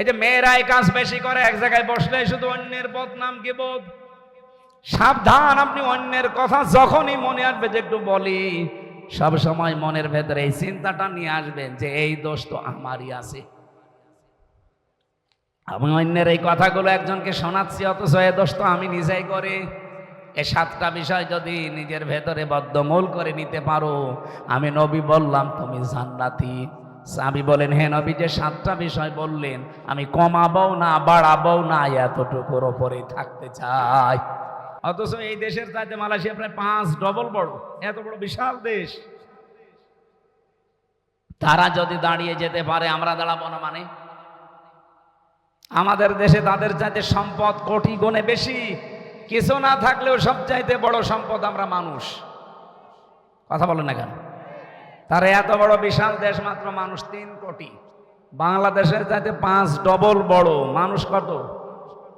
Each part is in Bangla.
এই যে মেয়েরাই কাজ বেশি করে, এক জায়গায় বসলে শুধু অন্যের বদনাম কি বোধ? সাবধান, আপনি অন্যের কথা যখনই মনে আসবে যে একটু বলি। সব সময় মনের ভেতরে এই চিন্তাটা নিয়ে আসবেন যে এই দোষ তো আমারই আছে। আমি অন্যের এই কথাগুলো একজনকে শোনাচ্ছি, অথচ এ দোষ তো আমি নিজেই করে। এ সাতটা বিষয় যদি নিজের ভেতরে বদ্ধমূল করে নিতে পারো, আমি নবী বললাম, তুমি জান্নাতি। সাবি বলেন, হে নবী, যে সাতটা বিষয় বললেন, আমি কমাবো না বাড়াবো না, এতটুকুর ওপরেই থাকতে চাই। অথচ এই দেশের চাইতে মালয়েশিয়া প্রায় পাঁচ ডবল বড়, এত বড় বিশাল দেশ। তারা যদি দাঁড়িয়ে যেতে পারে, আমরা দাঁড়াবো না মানে? আমাদের দেশে তাদের চাইতে সম্পদ কোটি গুণে বেশি। কিছু না থাকলেও সব চাইতে বড় সম্পদ আমরা মানুষ। কথা বলেন না কেন? তার এত বড় বিশাল দেশ মাত্র মানুষ তিন কোটি। বাংলাদেশের চাইতে পাঁচ ডবল বড়। মানুষ কত?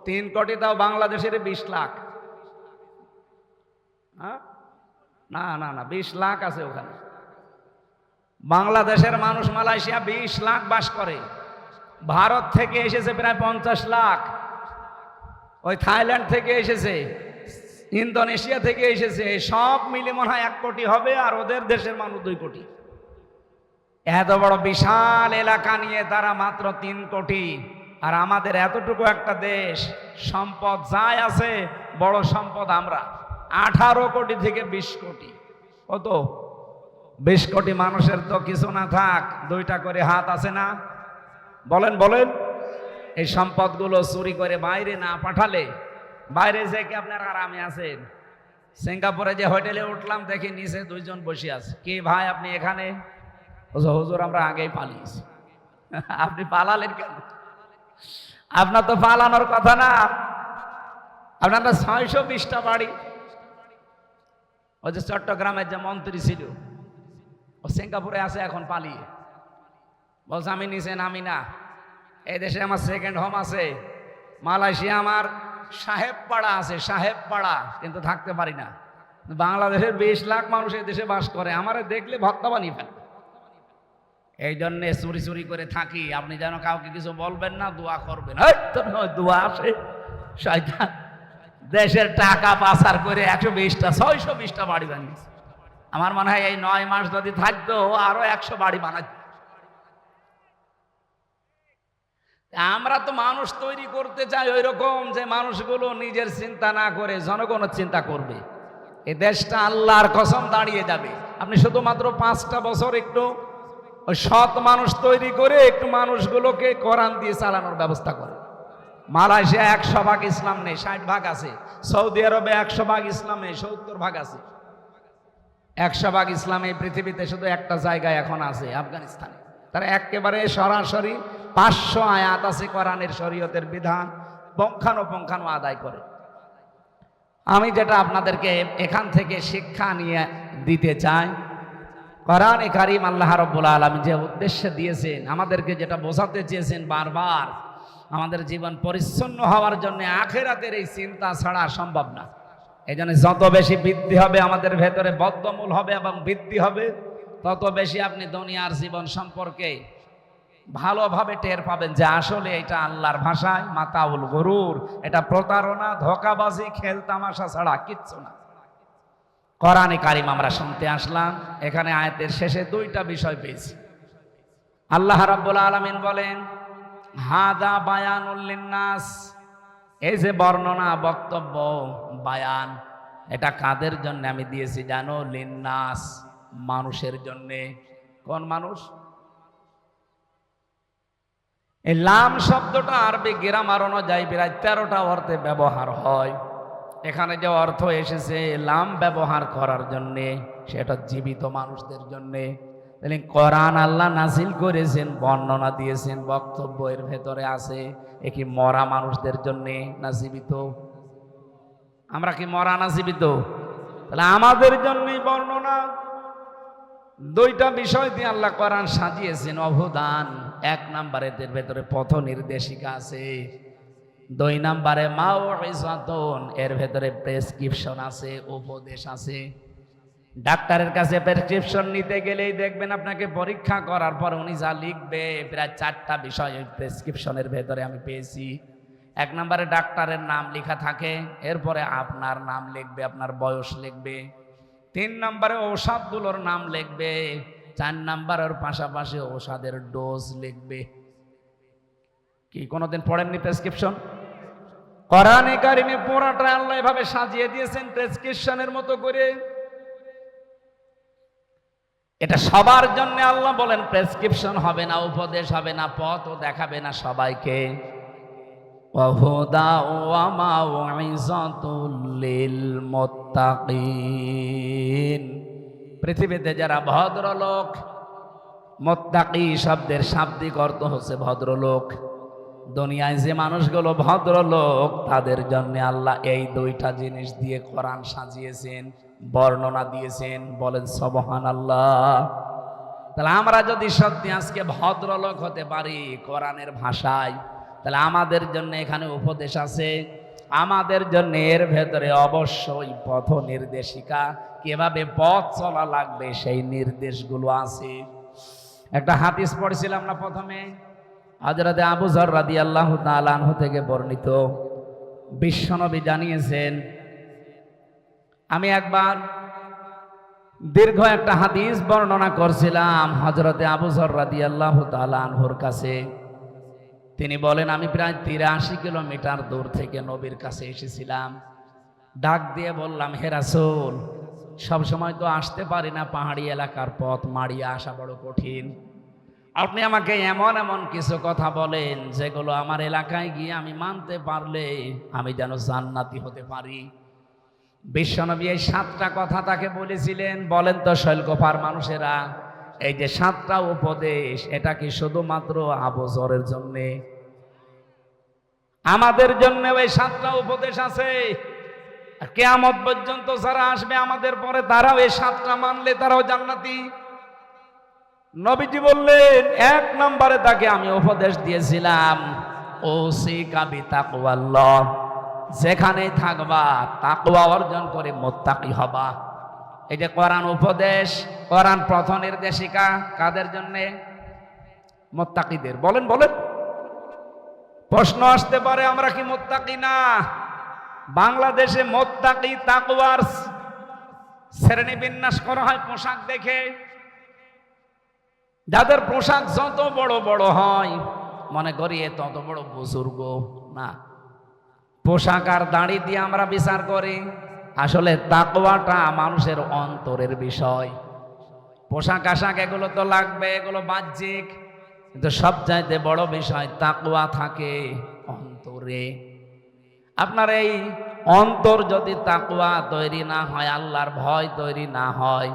তিন কোটি তাও বাংলাদেশের বিশ লাখ। হ্যাঁ? না না না, বিশ লাখ আছে ওখানে। বাংলাদেশের মানুষ মালয়েশিয়া বিশ লাখ বাস করে। ভারত থেকে এসেছে প্রায় পঞ্চাশ লাখ। ওই থাইল্যান্ড থেকে এসেছে, ইন্দোনেশিয়া থেকে এসেছে, সব মিলে মনে হয় এক কোটি হবে আর ওদের দেশের মানুষ দুই কোটি। এত বড় বিশাল এলাকা নিয়ে তারা মাত্র তিন কোটি। আর আমাদের এতটুকু একটা দেশ, সম্পদ যাই আছে, বড় সম্পদ আমরা। আঠারো কোটি থেকে বিশ কোটি। কত বিশ কোটি মানুষের তো কিছু না থাক, দুইটা করে হাত আছে না? বলেন বলেন। এই সম্পদগুলো চুরি করে বাইরে না পাঠালে, বাইরে যে কি আপনার আরামে আছেন? সিঙ্গাপুরে যে হোটেলে উঠলাম, দেখি নিচে দুইজন বসে আছে। কি ভাই আপনি এখানে? হুজুর, আমরা আগেই পালিয়েছি। আপনি পালালেন কেন? আপনার তো পালানোর কথা না। আপনার তো ছয়শো বিশটা বাড়ি। ওই যে চট্টগ্রামের যে মন্ত্রী ছিল, ও সিঙ্গাপুরে আছে, এখন পালিয়ে। বলছে, আমি নিচে নামি না। এই দেশে আমার সেকেন্ড হোম আছে। মালয়েশিয়া আমার সাহেব পাড়া আছে সাহেব পাড়া কিন্তু থাকতে পারি না। বাংলাদেশের বিশ লাখ মানুষ এই দেশে বাস করে। আমারে দেখলে ভত্তা ফেলে এই জন্যে চুরি চুরি করে থাকি। আপনি যেন কাউকে কিছু বলবেন না, দোয়া করবেন। দোয়া আসে। দেশের টাকা পাচার করে একশো বিশটা, ছয়শো বিশটা বাড়ি বানিয়েছে। আমার মনে হয় এই নয় মাস যদি থাকতো, আরও একশো বাড়ি বানাচ্ছে আমরা তো মানুষ তৈরি করতে চাই ওই রকম যে মানুষগুলো নিজের চিন্তা না করে জনগণের চিন্তা করবে। এ দেশটা আল্লাহর কসম দাঁড়িয়ে যাবে। আপনি শুধুমাত্র পাঁচটা বছর একটু ওই সৎ মানুষ তৈরি করে একটু মানুষগুলোকে কোরআন দিয়ে চালানোর ব্যবস্থা করে। মালয়েশিয়া একশো ভাগ ইসলাম নেই, ষাট ভাগ আছে। সৌদি আরবে একশো ভাগ ইসলাম নেই, সত্তর ভাগ আছে। একশো ভাগ ইসলাম এই পৃথিবীতে শুধু একটা জায়গায় এখন আছে, আফগানিস্তানে। তারা একেবারে সরাসরি পাঁচশো আয়াত আছে কোরআনের শরীয়তের বিধান পঙ্খানো আদায় করে। আমি যেটা আপনাদেরকে এখান থেকে শিক্ষা নিয়ে দিতে চাই কোরআন কারিম আল্লাহ রব্বুল আলম যে উদ্দেশ্যে দিয়েছেন, আমাদেরকে যেটা বোঝাতে চেয়েছেন বারবার, আমাদের জীবন পরিচ্ছন্ন হওয়ার জন্য আখেরাতের এই চিন্তা ছাড়া সম্ভব না। এই জন্য যত বেশি বৃদ্ধি হবে আমাদের ভেতরে বদ্ধমূল হবে এবং বৃদ্ধি হবে, তত বেশি আপনি দুনিয়ার জীবন সম্পর্কে ভালোভাবে টের পাবেন যে আসলে এটা আল্লাহর ভাষায়, মাতাউল গরুর, এটা প্রতারণা, ধোকাবাজি, খেল তামাশা ছাড়া কিচ্ছু না। কোরআনে কারিম আমরা শুনতে আসলাম, এখানে আয়াতের শেষে দুইটা বিষয় পেয়েছি। আল্লাহ রাব্বুল আলামিন বলেন, হাদা বায়ানুল্লিন্নাস এই যে বর্ণনা, বক্তব্য, বায়ান, এটা কাদের জন্য আমি দিয়েছি জানো? লিন্নাস, মানুষের জন্যে। কোন মানুষ? এই লাম শব্দটা আরবি গ্রামার অনুযায়ী প্রায় তেরোটা অর্থে ব্যবহার হয়। এখানে যে অর্থ এসেছে, লাম ব্যবহার করার জন্যে, সেটা জীবিত মানুষদের জন্যে। তাহলে কোরআন আল্লাহ নাসিল করেছেন, বর্ণনা দিয়েছেন, বক্তব্য এর ভেতরে আছে, এ কি মরা মানুষদের জন্যে না জীবিত? আমরা কি মরা না জীবিত? তাহলে আমাদের জন্যই বর্ণনা। দুইটা বিষয় দিয়ে আল্লাহ কোরআন সাজিয়েছেন, অবদান। এক নাম্বারে এদের ভেতরে পথ নির্দেশিকা আছে। দুই নাম্বারে মাও এর ভেতরে প্রেসক্রিপশন আছে, উপদেশ আছে। ডাক্তারের কাছে প্রেসক্রিপশন নিতে গেলেই দেখবেন আপনাকে পরীক্ষা করার পর উনি যা লিখবে, প্রায় চারটা বিষয় ওই প্রেসক্রিপশনের ভেতরে আমি পেয়েছি। এক নম্বরে, ডাক্তারের নাম লেখা থাকে, এরপরে আপনার নাম লিখবে, আপনার বয়স লিখবে। তিন নম্বরে, ঔষধগুলোর নাম লিখবে, চার নম্বরের পাশাপাশি ঔষধের ডোজ লিখবে। কি কোনোদিন পড়েননি প্রেসক্রিপশন কোরআনে কারিমে পুরাটা আল্লাহ এভাবে সাজিয়ে দিয়েছেন প্রেসক্রিপশনের মতো করে। এটা সবার জন্য আল্লাহ বলেন প্রেসক্রিপশন হবে না, উপদেশ হবে না, পথও দেখাবে না সবাইকে। পৃথিবীতে যারা ভদ্রলোক, মোত্তাকি শব্দের শাব্দিক অর্থ হচ্ছে ভদ্রলোক। দুনিয়ায় যে মানুষগুলো ভদ্রলোক, তাদের জন্য আল্লাহ এই দুইটা জিনিস দিয়ে কোরআন সাজিয়েছেন, বর্ণনা দিয়েছেন, বলেন সবহান আল্লাহ তাহলে আমরা যদি সত্যি আজকে ভদ্রলোক হতে পারি কোরআনের ভাষায়, তাহলে আমাদের জন্য এখানে উপদেশ আছে। আমাদের জন্য এর ভেতরে অবশ্যই পথ নির্দেশিকা, কীভাবে পথ চলা লাগবে সেই নির্দেশগুলো আছে। একটা হাদিস পড়ছিলাম না প্রথমে? হজরতে আবু জর রাদি আল্লাহ তালাহ থেকে বর্ণিত বিশ্বনবী জানিয়েছেন, আমি একবার দীর্ঘ একটা হাদিস বর্ণনা করছিলাম হজরতে আবু জর রাদি আল্লাহ তালাহর কাছে। তিনি বলেন, আমি প্রায় তিরাশি কিলোমিটার দূর থেকে নবীর কাছে এসেছিলাম। ডাক দিয়ে বললাম, হে সবসময় তো আসতে পারি না পাহাড়ি এলাকার পথ, মাড়িয়ে আসা বড় কঠিন। আপনি আমাকে এমন এমন কিছু কথা বলেন যেগুলো আমার এলাকায় গিয়ে আমি মানতে পারলে আমি যেন জান্নাতি হতে পারি। বিশ্বনবী এই সাতটা কথা তাকে বলেছিলেন, বলেন তো শৈলকোপার মানুষেরা, এই যে সাতটা উপদেশ, এটা কি শুধুমাত্র আবজরের জন্যে? আমাদের জন্য ওই সাতটা উপদেশ আছে। কেয়ামত পর্যন্ত যারা আসবে আমাদের পরে, তারাও এই সাতটা মানলে তারাও জান্নাতি। নবীজি বললেন, এক নম্বরে তাকে আমি উপদেশ দিয়েছিলাম ও সি কাবি তাকুয়াল্লাহ যেখানে থাকবা তাকুয়া অর্জন করে মোত্তাকি হবা। এই যে কোরআন উপদেশ, কোরআন প্রথ নির্দেশিকা কাদের জন্যে? মোত্তাকিদের। বলেন বলেন। প্রশ্ন আসতে পারে, আমরা কি মোত্তাকি না? বাংলাদেশে মোত্তাকি তাকুয়ার শ্রেণি বিন্যাস করা হয় পোশাক দেখে। যাদের পোশাক যত বড় বড় হয়, মনে করি এ তত বড় বুজুর্গ, না। পোশাক আর দাড়ি দিয়ে আমরা বিচার করি, আসলে তাকওয়াটা মানুষের অন্তরের বিষয়। পোশাক আশাক এগুলো তো লাগবে, এগুলো বাহ্যিক, কিন্তু সবচাইতে বড় বিষয় তাকওয়া থাকে অন্তরে। আপনার এই অন্তর যদি তাকওয়া তৈরি না হয়, আল্লাহর ভয় তৈরি না হয়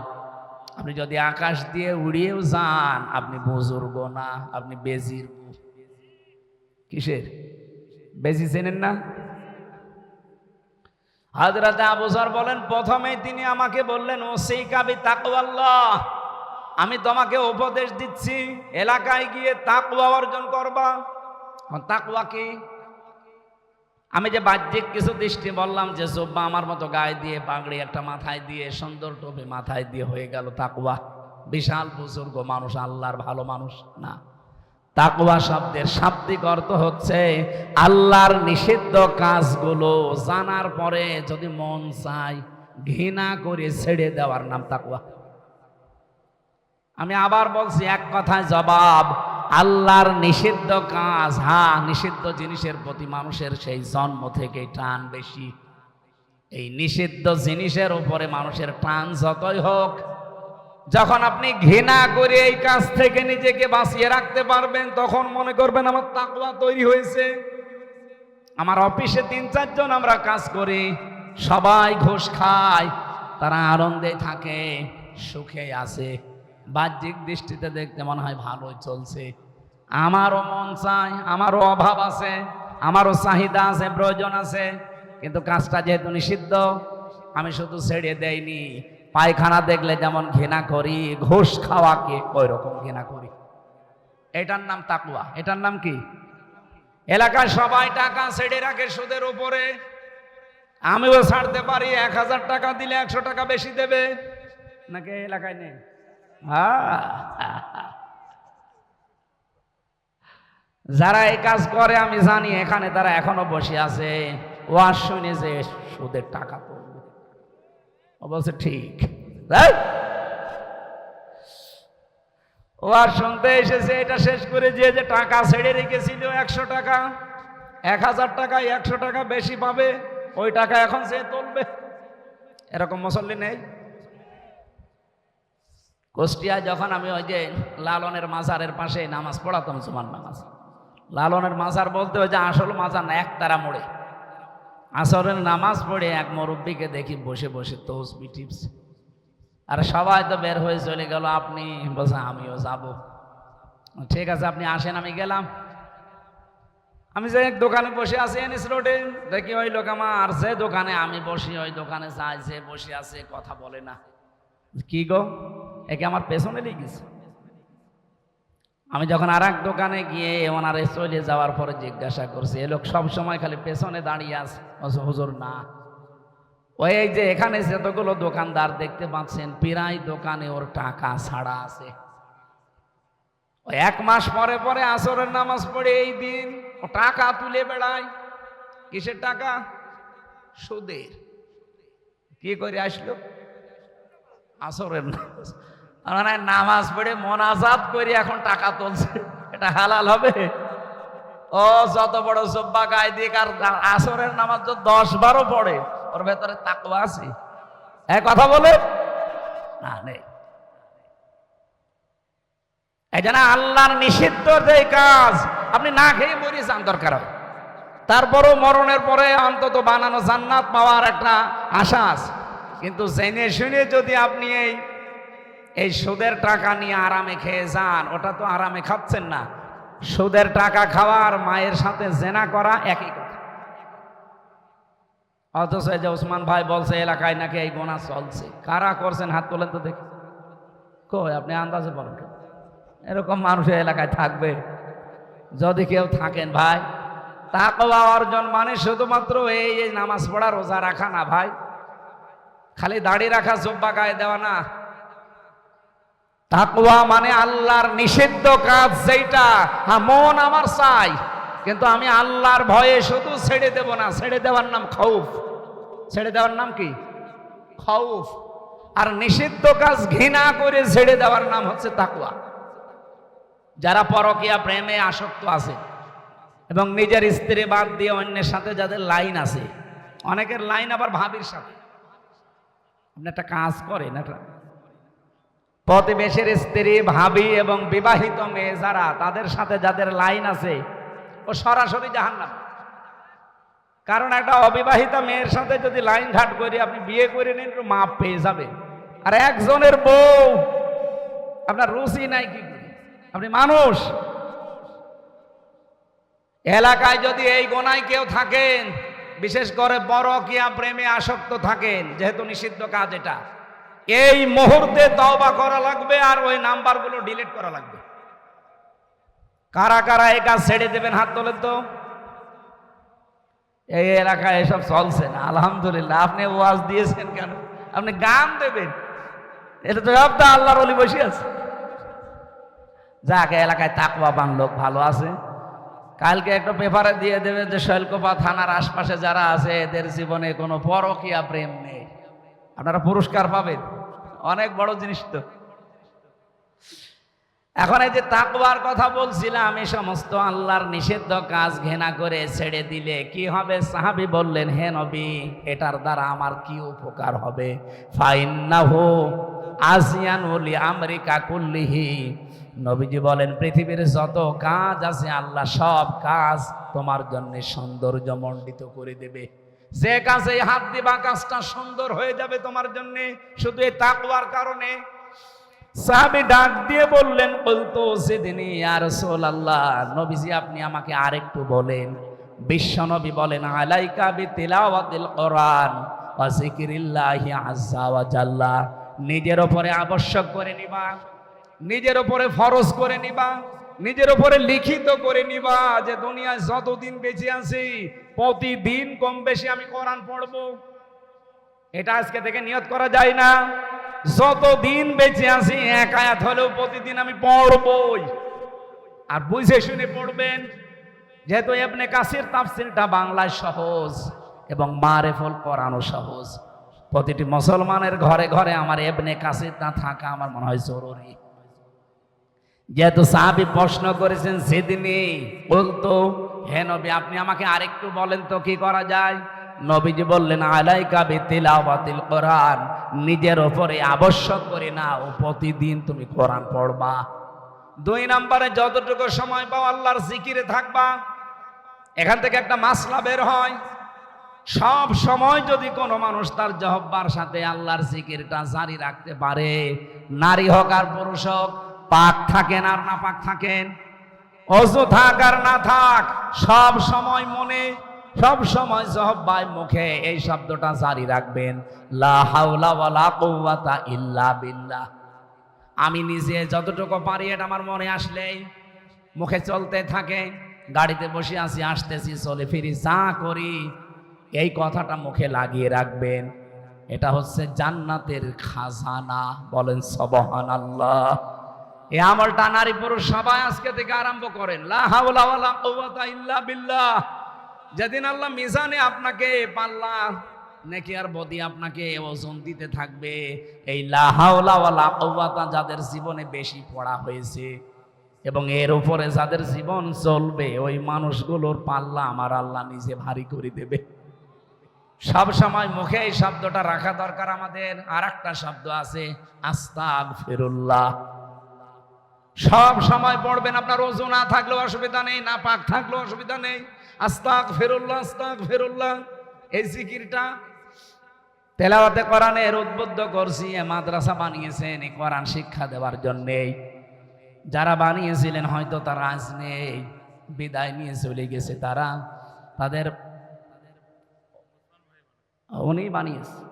আপনি যদি আকাশ দিয়ে উড়িয়েও যান, আপনি বুজুর্গ না, আপনি বেজির কিসের? বেজি চেনেন না? হাজরাতে আবুসার বলেন, প্রথমেই তিনি আমাকে বললেন ও সেই কাবি তাকওয়াল্লাহ আমি তোমাকে উপদেশ দিচ্ছি, এলাকায় গিয়ে তাকওয়া অর্জন করবা। তাকওয়া কি? আমি যে বাহ্যিক কিছু দৃষ্টি বললাম, যে জোব্বা আমার মতো গায়ে দিয়ে, পাগড়ি একটা মাথায় দিয়ে, সুন্দর টুপি মাথায় দিয়ে হয়ে গেল তাকুয়া বিশাল বুজুর্গ মানুষ, আল্লাহর ভালো মানুষ না। তাকুয়া শব্দের শাব্দিক অর্থ হচ্ছে আল্লাহর নিষিদ্ধ কাজগুলো জানার পরে যদি মন চায় ঘৃণা করে ছেড়ে দেওয়ার নাম তাকুয়া আমি আবার বলছি, এক কথায় জবাব আল্লাহর নিষিদ্ধ কাজ হ্যাঁ নিষিদ্ধ জিনিসের প্রতি মানুষের সেই জন্ম থেকে টান বেশি। এই নিষিদ্ধ জিনিসের উপরে মানুষের টান যতই হোক, যখন আপনি ঘৃণা করে এই কাজ থেকে নিজেকে বাঁচিয়ে রাখতে পারবেন, তখন মনে করবেন আমার তাকুয়া তৈরি হয়েছে। আমার অফিসে তিন চারজন আমরা কাজ করি, সবাই ঘুষ খায়, তারা আনন্দে থাকে, সুখে আছে। বাহ্যিক দৃষ্টিতে দেখতে মনে হয় ভালোই চলছে। আমারও মন চায় আমারও অভাব আছে, আমারও চাহিদা আছে, প্রয়োজন আছে। কিন্তু কাজটা যেহেতু নিষিদ্ধ, আমি শুধু ছেড়ে দেয়নি পায়খানা দেখলে যেমন ঘৃণা করি, ঘুষ খাওয়াকে ওই রকম ঘৃণা করি। এটার নাম তাকুয়া এটার নাম কি? এলাকায় সবাই টাকা ছেড়ে রাখে সুদের উপরে। আমিও ছাড়তে পারি, এক হাজার টাকা দিলে একশো টাকা বেশি দেবে। নাকি এলাকায় নেই? যারা এই কাজ করে, আমি জানি এখানে তারা এখনও বসে আছে। ওয়াজ শুনে যে সুদের টাকা বলছে, ঠিক। তাই ও শুনতে এসেছে, এটা শেষ করে যে যে টাকা ছেড়ে রেখেছিল একশো টাকা, এক হাজার টাকা, একশো টাকা বেশি পাবে, ওই টাকা এখন সে তুলবে। এরকম মুসল্লি নেই। কুষ্টিয়া যখন আমি ওই যে লালনের মাজারের পাশে নামাজ পড়াতাম সুমান নামাজ, লালনের মাজার বলতে ওই যে আসল মাজার না, এক তারা মোড়ে। আসরের নামাজ পড়ে এক মুরব্বীকে দেখি বসে বসে তসবি টিপস আর সবাই তো বের হয়ে চলে গেল, আপনি বলছেন আমিও যাব। ঠিক আছে, আপনি আসেন, আমি গেলাম। আমি যে দোকানে বসে আছি এনএস রোডে, দেখি ওই লোক আমার যে দোকানে আমি বসি, ওই দোকানে যাই যে বসে আছে, কথা বলে না। কি গো? একে আমার পেছনে লেগেছে। আমি যখন আর দোকানে গিয়ে ওনারে চলে যাওয়ার পরে জিজ্ঞাসা করছি, এ লোক সবসময় খালি পেছনে দাঁড়িয়ে আছে? হুজুর, না। ওই যে এখানে যতগুলো দোকানদার দেখতে পাচ্ছেন, প্রায় দোকানে ওর টাকা ছাড়া আছে। ওই এক মাস পরে পরে আসরের নামাজ পড়ে এই দিন ও টাকা তুলে বেড়ায়। কিসের টাকা? সুদের। কি করে আসলো? আসরের নামাজ। মানে নামাজ পড়ে মনাজাত করে এখন টাকা তুলছে। এটা হালাল হবে? ও, যত বড় জব্বা গায়ে দিক আর আসরের নামাজ তো দশ বারো পড়ে, ওর ভেতরে তাকওয়া আছে। এক কথা বলে। না, নেই। এই আল্লাহর নিষিদ্ধ যে কাজ, আপনি না খেয়ে মরে যান দরকার হয়। তারপরও মরণের পরে অন্তত বানানো জান্নাত পাওয়ার একটা আশা আছে। কিন্তু জেনে শুনে যদি আপনি এই এই সুদের টাকা নিয়ে আরামে খেয়ে যান, ওটা তো আরামে খাচ্ছেন না। সুদের টাকা খাওয়ার মায়ের সাথে জেনা করা একই কথা। অথচ এই যে ওসমান ভাই বলছে, এলাকায় নাকি এই গোনা চলছে। কারা করছেন? হাত তোলেন তো দেখি। কই, আপনি আন্দাজে বলেন এরকম মানুষ এলাকায় থাকবে? যদি কেউ থাকেন ভাই তাকওয়া অর্জন মানে শুধুমাত্র এই এই নামাজ পড়া, রোজা রাখা না ভাই। খালি দাড়ি রাখা, জব্বা গায়ে দেওয়া না। তাকওয়া মানে আল্লাহর নিষিদ্ধ কাজ যেটা হ্যাঁ মন আমার চাই, কিন্তু আমি আল্লাহর ভয়ে শুধু ছেড়ে দেব না, ছেড়ে দেওয়ার নাম খৌফ। ছেড়ে দেওয়ার নাম কি? খৌফ। আর নিষিদ্ধ কাজ ঘৃণা করে ছেড়ে দেওয়ার নাম হচ্ছে তাকুয়া যারা পরকিয়া প্রেমে আসক্ত আছে এবং নিজের স্ত্রী বাদ দিয়ে অন্যের সাথে যাদের লাইন আছে, অনেকের লাইন আবার ভাবির সাথে। আপনি একটা কাজ করেন, একটা প্রতিবেশের স্ত্রী, ভাবি এবং বিবাহিত মেয়ে যারা, তাদের সাথে যাদের লাইন আছে, ও সরাসরি জাহান্নাম। কারণ একটা অবিবাহিতা মেয়ের সাথে যদি লাইন ঘাট করে, আপনি বিয়ে করে নিন মাপ পেয়ে যাবে আর একজনের বউ, আপনার রুচি নাই কি আপনি মানুষ। এলাকায় যদি এই গোনায় কেউ থাকেন, বিশেষ করে বড় কিয়া প্রেমে আসক্ত থাকেন, যেহেতু নিষিদ্ধ কাজ এটা। এই মুহূর্তে তওবা করা লাগবে আর ওই নাম্বারগুলো ডিলিট করা লাগবে। কারা কারা এ কাজ ছেড়ে দেবেন হাত তোলেন তো। এই এলাকায় এসব চলছে না, আলহামদুলিল্লাহ। আপনি ওয়াজ দিয়েছেন কেন? আপনি গান দেবেন। এটা তো সব আল্লাহর অলি বসে আছে। যাকে এলাকায় তাকওয়াবান লোক ভালো আছে। কালকে একটা পেপারে দিয়ে দেবে যে শৈলকোপা থানার আশপাশে যারা আছে, এদের জীবনে কোনো পরকিয়া, প্রেম নেই। আপনারা পুরস্কার পাবেন। অনেক বড় জিনিস তো। এখন এই যে তাকবার কথা বলছিলাম, এই সমস্ত আল্লাহর নিষিদ্ধ কাজ ঘেনা করে ছেড়ে দিলে কি হবে? সাহাবি বললেন, হে নবী, এটার দ্বারা আমার কি উপকার হবে? ফাইন্নাহু আসিয়ান ওলি আমেরিকা কুল্লিহি। নবীজি বলেন, পৃথিবীর যত কাজ আছে, আল্লাহ সব কাজ তোমার জন্য সৌন্দর্য মণ্ডিত করে দেবে। যে কাজে হাত দিবা, কাজটা সুন্দর হয়ে যাবে তোমার জন্য। শুধু এই তাকওয়ার কারণে। সাহাবি ডাক দিয়ে বললেন, বলতো, সেদিনই আর আল্লাহ নবীজি আপনি আমাকে আরেকটু বলেন। বিশ্ব নবী বলেন, আলাইকা বি তিলাওয়াতিল কোরআন ওয়া যিকরিল্লাহি আযজা ওয়া জাল্লা। নিজের উপরে আবশ্যক করে নিবা। নিজের উপরে ফরজ করে নিবা। নিজের উপরে লিখিত করে নিবা যে দুনিয়ায় যতদিন বেঁচে আছি, প্রতিদিন কম বেশি আমি কোরআন পড়ব। এটা আজকে থেকে নিয়ত করা যায় না। যতদিন বেঁচে আছি, এক আয়াত হলেও প্রতিদিন আমি পড়বই। আর বুঝে শুনে পড়বেন, যেহেতু এমনি কাসির তাফসিরটা বাংলায় সহজ এবং মারেফল করানো সহজ। প্রতিটি মুসলমানের ঘরে ঘরে আমার এবনে কাসিরটা থাকা আমার মনে হয় জরুরি। যেহেতু সাহাবি প্রশ্ন করেছেন সেদিনই বলতো, হে নবী, আপনি আমাকে আরেকটু বলেন তো কি করা যায়? নবীজি বললেন, আলাইকা বিতিলাওয়াতিল কোরআন, নিজের ওপরে আবশ্যক করে না ও প্রতিদিন তুমি কোরআন পড়বা। দুই নম্বরে যতটুকু সময় পাও আল্লাহর জিকিরে থাকবা। এখান থেকে একটা মাসলা বের হয়। সব সময় যদি কোনো মানুষ তার জহব্বার সাথে আল্লাহর জিকিরটা জারি রাখতে পারে, নারী হোক আর পুরুষ হোক পাক থাকেন আর না পাক থাকেন। অজু থাক আর না থাক, সব সময় মনে, সব সময় জহব্বায় মুখে এই শব্দটা জারি রাখবেন। লা হাওলা ওয়ালা কুওয়াতা ইল্লা বিল্লাহ। আমি নিজে যতটুকু পারি এটা আমার মনে আসলেই। মুখে চলতে থাকে, গাড়িতে বসে আছি, আসতেছি, চলে ফিরি, যা করি, এই কথাটা মুখে লাগিয়ে রাখবেন। এটা হচ্ছে জান্নাতের খাজানা, বলেন সবহান আল্লাহ এই আমলটা নারী পুরুষ সবাই আজকে থেকে আরম্ভ করেন। বিল্লাহ। যেদিন আল্লাহ মিজানে আপনাকে পাল্লা নাকি আর বদি আপনাকে ওজন দিতে থাকবে, এই লা হাওলা ওয়ালা যাদের জীবনে বেশি পড়া হয়েছে এবং এর উপরে যাদের জীবন চলবে, ওই মানুষগুলোর পাল্লা আমার আল্লাহ নিজে ভারী করে দেবে। সব সময় মুখে এই শব্দটা রাখা দরকার আমাদের। আর একটা শব্দ আছে আস্তাগ ফিরুল্লাহ সব সময় পড়বেন, আপনার ওজু না থাকলেও অসুবিধা নেই, না পাক থাকলেও অসুবিধা নেই। আস্তাক ফেরুল্লাহ আস্তাক ফেরুল্লাহ এই জিকিরটা তেলাওয়াতে কোরআনের উদ্বুদ্ধ করছি মাদ্রাসা বানিয়েছেন, এই কোরআন শিক্ষা দেওয়ার জন্যেই যারা বানিয়েছিলেন, হয়তো তারা আজ নেই, বিদায় নিয়ে চলে গেছে তারা। তাদের উনি বানিয়েছে।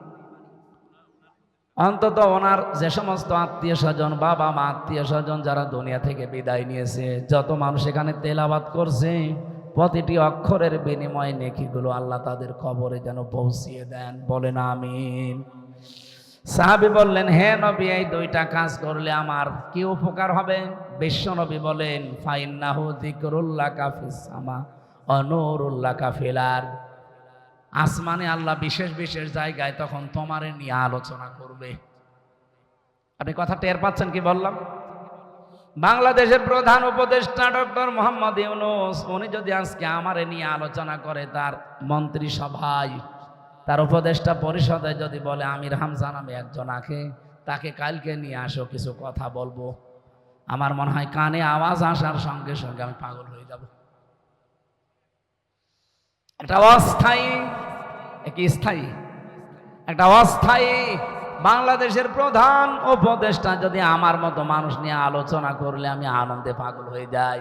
অন্তত ওনার যে সমস্ত আত্মীয় স্বজন, বাবা মা, আত্মীয় স্বজন যারা দুনিয়া থেকে বিদায় নিয়েছে, যত মানুষ এখানে তেলাবাদ করছে, প্রতিটি অক্ষরের বিনিময়ে নেকিগুলো আল্লাহ তাদের কবরে যেন পৌঁছিয়ে দেন। বলেন আমিন। সাহাবি বললেন, হে নবী, এই দুইটা কাজ করলে আমার কি উপকার হবে? বিশ্ব নবী বলেন, ফাইন্নাহু যিকরুল্লাহ কাফিস সামা অনুরুল্লাহ কাফিলার আসমানে আল্লাহ বিশেষ বিশেষ জায়গায় তখন তোমারে নিয়ে আলোচনা করবে। আপনি কথা টের পাচ্ছেন কি বললাম? বাংলাদেশের প্রধান উপদেষ্টা ডক্টর মোহাম্মদ ইউনুস, উনি যদি আজকে আমারে নিয়ে আলোচনা করে তার মন্ত্রিসভায়, তার উপদেষ্টা পরিষদে যদি বলে, আমির হামজা নামে একজন আঁকে তাকে কালকে নিয়ে আসো, কিছু কথা বলব। আমার মনে হয় কানে আওয়াজ আসার সঙ্গে সঙ্গে আমি পাগল হয়ে যাব। একটা অস্থায়ী কি স্থায়ী, একটা অস্থায়ী বাংলাদেশের প্রধান উপদেষ্টা যদি আমার মতো মানুষ নিয়ে আলোচনা করলে আমি আনন্দে পাগল হয়ে যাই।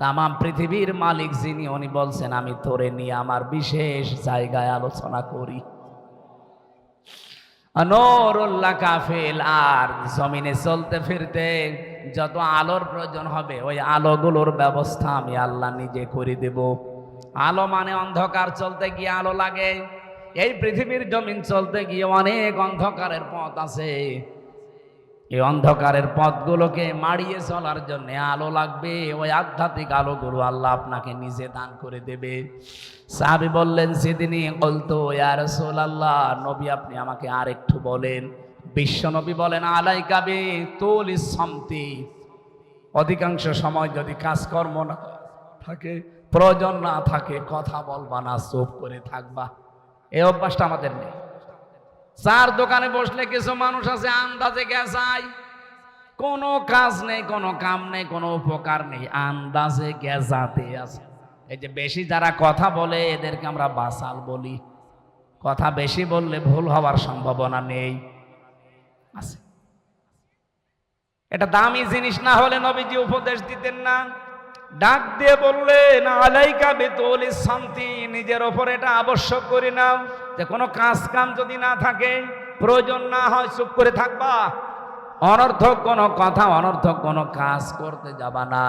তামাম পৃথিবীর মালিক যিনি, উনি বলছেন, আমি তোরে নিয়ে আমার বিশেষ জায়গায় আলোচনা করি। নরুল্লাহ কাফেল, আর জমিনে চলতে ফিরতে যত আলোর প্রয়োজন হবে, ওই আলোগুলোর ব্যবস্থা আমি আল্লাহ নিজে করে দেব। আলো মানে অন্ধকার চলতে গিয়ে আলো লাগে। এই পৃথিবীর জমিন চলতে গিয়ে অনেক অন্ধকারের পথ আছে। এই অন্ধকারের পথগুলোকে মাড়িয়ে চলার জন্য আলো লাগবে। ওই আধ্যাত্মিক আলোগুলো আল্লাহ আপনাকে নিজে দান করে দেবে। সাহাবি বললেন, সেদিনই বলতো ইয়ার আল্লাহ নবী আপনি আমাকে আর একটু বলেন। বিশ্ব নবী বলেন আলাই কাবে তোল সম্তি। অধিকাংশ সময় যদি কাজকর্ম না থাকে প্রয়োজন না থাকে, কথা বলবা না, চুপ করে থাকবা। এই অভ্যাসটা আমাদের নেই। চার দোকানে বসলে কিছু মানুষ আছে, আন্দাজে গেছাই কোনো কাজ নেই, কোনো কাম নেই, কোনো উপকার নেই, আন্দাজে গেজাতে আছে। এই যে বেশি যারা কথা বলে, এদেরকে আমরা বাসাল বলি। কথা বেশি বললে ভুল হওয়ার সম্ভাবনা নেই। আছে। এটা দামি জিনিস না হলে নবীজি উপদেশ দিতেন না। ডাক দিয়ে বললেন, আলাইকা বেতল শান্তি, নিজের ওপর এটা আবশ্যক করে নাও যে কোনো কাজ কাম যদি না থাকে, প্রয়োজন না হয় চুপ করে থাকবা। অনর্থক কোনো কথা, অনর্থক কোনো কাজ করতে যাবা না।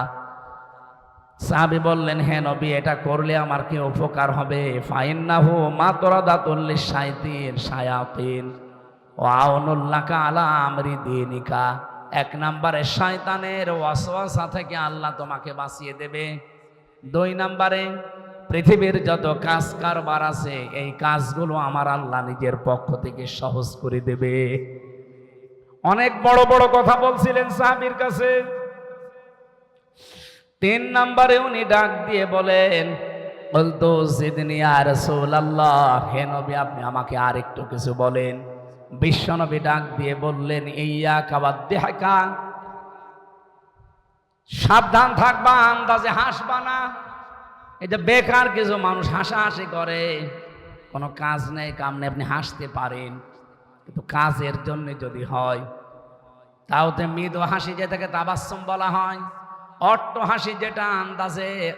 সাহাবি বললেন হ্যাঁ নবী, এটা করলে আমার কি উপকার হবে? ফাইন না হো মা তোরা দাতুল্লি সাইতিন সায়াতিন ও আউনুল্লাহকা আলা আমরি দিনিকা। এক নম্বরে শয়তানের ওয়াসওয়াসা থেকে আল্লাহ তোমাকে বাঁচিয়ে দেবে। দুই নম্বরে পৃথিবীর যত কাজ কারবার আছে, এই কাজগুলো আমার আল্লাহ নিজের পক্ষ থেকে সহজ করে দেবে। অনেক বড় বড় কথা বলছিলেন সাহাবির কাছে। তিন নম্বরে উনি ডাক দিয়ে বলেন, বলতো সিদিনী আর আল্লাহ হে নবী, আপনি আমাকে আর একটু কিছু বলেন। বিশ্বনবী ডাক দিয়ে বললেন, ইয়া কাবাদ দেহাকা সাবধান থাকবা, আন্দাজে হাসবা না। যে বেকার কিছু মানুষ হাসাহাসি করে, কোনো কাজ নেই কাম নেই আপনি হাসতে পারেন। কিন্তু কাজের জন্য যদি হয়, তাও তাওতে মৃদু হাসি যেটাকে তাবাসম বলা হয়। অট্ট হাসি যেটা আন্দাজে,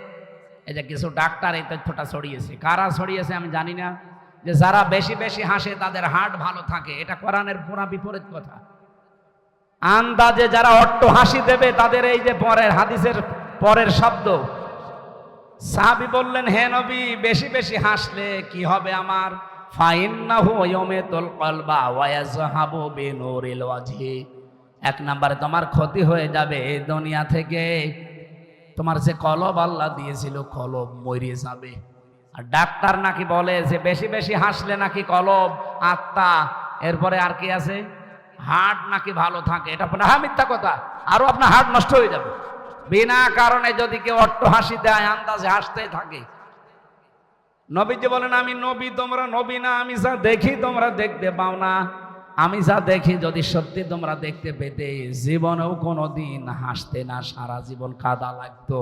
এই যে কিছু ডাক্তার এই তথ্যটা ছড়িয়েছে। কারা ছড়িয়েছে আমি জানি না। যে যারা বেশি বেশি হাসে, তাদের হার্ট ভালো থাকে। এটা কোরআনের পুরা বিপরীত কথা। আন্দাজে যারা অট্ট হাসি দেবে, তাদের এই যে পরের হাদিসের পরের শব্দ। সাহাবি বললেন, হে নবী, বেশি বেশি হাসলে কি হবে আমার? এক নম্বরে, তোমার ক্ষতি হয়ে যাবে দুনিয়া থেকে। তোমার যে কলব আল্লাহ দিয়েছিল, কলব মরে যাবে। আর ডাক্তার নাকি বলে যে বেশি বেশি হাসলে নাকি কলব, আত্মা, এরপরে আর কি আছে? হার্ট নাকি ভালো থাকে, এটা আপনার হ্যাঁ মিথ্যা কথা। আরও আপনার হার্ট নষ্ট হয়ে যাবে। বিনা কারণে যদি কেউ অট্ট হাসি দেয়, আন্দাজে হাসতেই থাকে। নবীজি বলেন, আমি নবী, তোমরা নবী না, আমি যা দেখি, তোমরা দেখতে পাও না। আমি যা দেখি, যদি সত্যি তোমরা দেখতে পেতে, জীবনেও কোনো দিন হাসতে না, সারা জীবন কাদা লাগতো।